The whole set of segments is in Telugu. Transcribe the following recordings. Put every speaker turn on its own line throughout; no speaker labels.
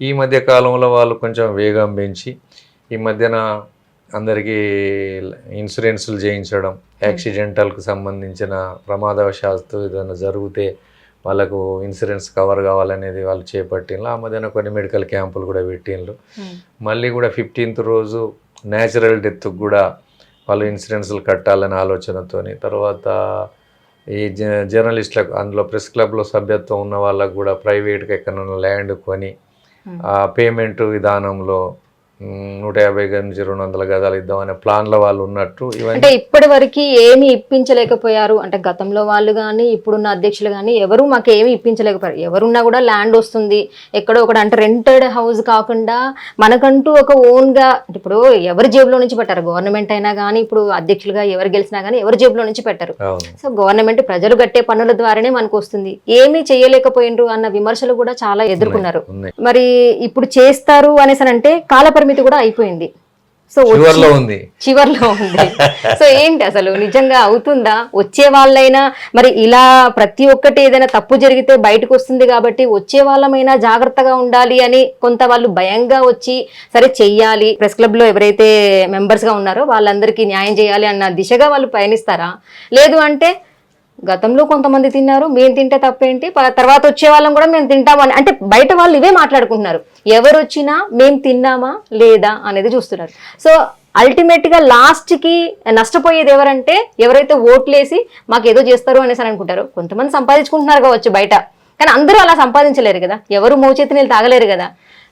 ఈ మధ్య కాలంలో వాళ్ళు కొంచెం వేగం పెంచి ఈ మధ్యన అందరికీ ఇన్సూరెన్సులు చేయించడం యాక్సిడెంటల్కు సంబంధించిన ప్రమాదవశాత్తు ఏదైనా జరిగితే వాళ్ళకు ఇన్సూరెన్స్ కవర్ కావాలనేది వాళ్ళు చేపట్టిండ్రు ఆ మధ్యన కొన్ని మెడికల్ క్యాంపులు కూడా పెట్టిండ్రు మళ్ళీ కూడా ఫిఫ్టీన్త్ రోజు న్యాచురల్ డెత్కి కూడా వాళ్ళు ఇన్సూరెన్స్లు కట్టాలనే ఆలోచనతోని తర్వాత ఈ జర్నలిస్టులకు అందులో ప్రెస్ క్లబ్లో సభ్యత్వం ఉన్న వాళ్ళకు కూడా ప్రైవేట్గా ఎక్కడైనా ల్యాండ్ కొని పేమెంట్ విధానంలో నూట యాభై నుంచి రెండు వందల గదాలు ఇద్దామనే ప్లాన్ల వాళ్ళు ఉన్నట్టు
అంటే ఇప్పటి వరకు ఏమి ఇప్పించలేకపోయారు. అంటే గతంలో వాళ్ళు కానీ ఇప్పుడున్న అధ్యక్షులు కానీ ఎవరు మాకు ఏమి ఇప్పించలేకపోయారు. ఎవరున్నా కూడా ల్యాండ్ వస్తుంది. ఎక్కడో ఒకటి అంటే రెంటెడ్ హౌస్ కాకుండా మనకంటూ ఒక ఓన్గా ఇప్పుడు ఎవరి జేబులో నుంచి పెట్టారు? గవర్నమెంట్ అయినా కానీ ఇప్పుడు అధ్యక్షులుగా ఎవరు గెలిచినా కానీ ఎవరి జేబులో నుంచి పెట్టారు. సో గవర్నమెంట్ ప్రజలు కట్టే పన్నుల ద్వారానే మనకు వస్తుంది. ఏమీ చేయలేకపోయినరు అన్న విమర్శలు కూడా చాలా ఎదుర్కొన్నారు. మరి ఇప్పుడు చేస్తారు అనేసి అంటే కాలపరిమితి కూడా అయిపోయింది. సో
చివర్లో ఉంది.
చివర్లో ఉంది. సో ఏంటి అసలు? నిజంగా అవుతుందా? వచ్చే వాళ్ళైనా మరి ఇలా ప్రతి ఒక్కటి ఏదైనా తప్పు జరిగితే బయటకు వస్తుంది కాబట్టి వచ్చే వాళ్ళమైనా జాగ్రత్తగా ఉండాలి అని కొంత వాళ్ళు భయంగా వచ్చి సరే చెయ్యాలి. ప్రెస్ క్లబ్లో ఎవరైతే members గా ఉన్నారో వాళ్ళందరికీ న్యాయం చేయాలి అన్న దిశగా వాళ్ళు పయనిస్తారా? లేదు అంటే గతంలో కొంతమంది తిన్నారు మేము తింటే తప్పేంటి? ప- తర్వాత వచ్చే వాళ్ళం కూడా మేము తింటామని అంటే బయట వాళ్ళు ఇవే మాట్లాడుకుంటున్నారు. ఎవరు వచ్చినా మేము తిన్నామా లేదా అనేది చూస్తున్నారు. సో అల్టిమేట్గా లాస్ట్కి నష్టపోయేది ఎవరంటే ఎవరైతే ఓట్లేసి మాకు ఏదో చేస్తారు అనేసి అని అనుకుంటారు. కొంతమంది సంపాదించుకుంటున్నారు కావచ్చు బయట. కానీ అందరూ అలా సంపాదించలేరు కదా. ఎవరు మోచేతి నీళ్ళు తాగలేరు కదా.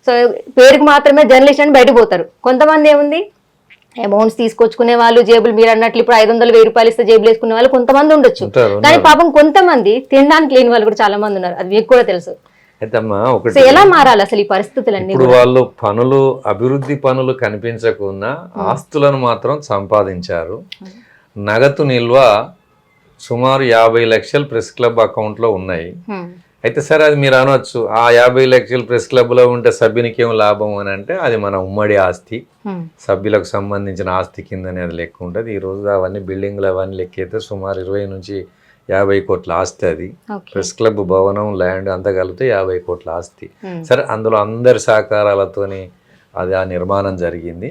సో పేరుకి మాత్రమే జర్నలిస్ట్ అని బయట పోతారు. కొంతమంది ఏముంది? అమౌంట్స్ తీసుకొచ్చుకునే వాళ్ళు జేబులు మీరు అన్నట్లు ఇప్పుడు ఐదు వందలు వెయ్యి రూపాయలు ఇస్తే జేబులు వేసుకునే వాళ్ళు కొంతమంది ఉండొచ్చు. కానీ పాపం కొంతమంది తినడానికి లేని వాళ్ళు కూడా చాలా మంది ఉన్నారు. అది మీకు కూడా తెలుసు. ఎలా మారాలి అసలు ఈ పరిస్థితులన్నీ
ఇప్పుడు వాళ్ళు పనులు అభివృద్ధి పనులు కనిపించకున్నా ఆస్తులను మాత్రం సంపాదించారు. నగదు నిల్వ సుమారు యాభై లక్షలు ప్రెస్ క్లబ్ అకౌంట్లో ఉన్నాయి. అయితే సరే అది మీరు అనొచ్చు. ఆ యాభై లక్షలు ప్రెస్ క్లబ్లో ఉంటే సభ్యునికి ఏం లాభం అని అంటే అది మన ఉమ్మడి ఆస్తి. సభ్యులకు సంబంధించిన ఆస్తి కిందనే అది లెక్క ఉంటుంది. ఈ రోజు అవన్నీ బిల్డింగ్లు అవన్నీ లెక్కైతే సుమారు ఇరవై నుంచి యాభై కోట్ల ఆస్తి అది. ప్రెస్ క్లబ్ భవనం ల్యాండ్ అంతా కలిపితే యాభై కోట్ల ఆస్తి. సరే అందులో అందరి సహకారాలతోని అది ఆ నిర్మాణం జరిగింది.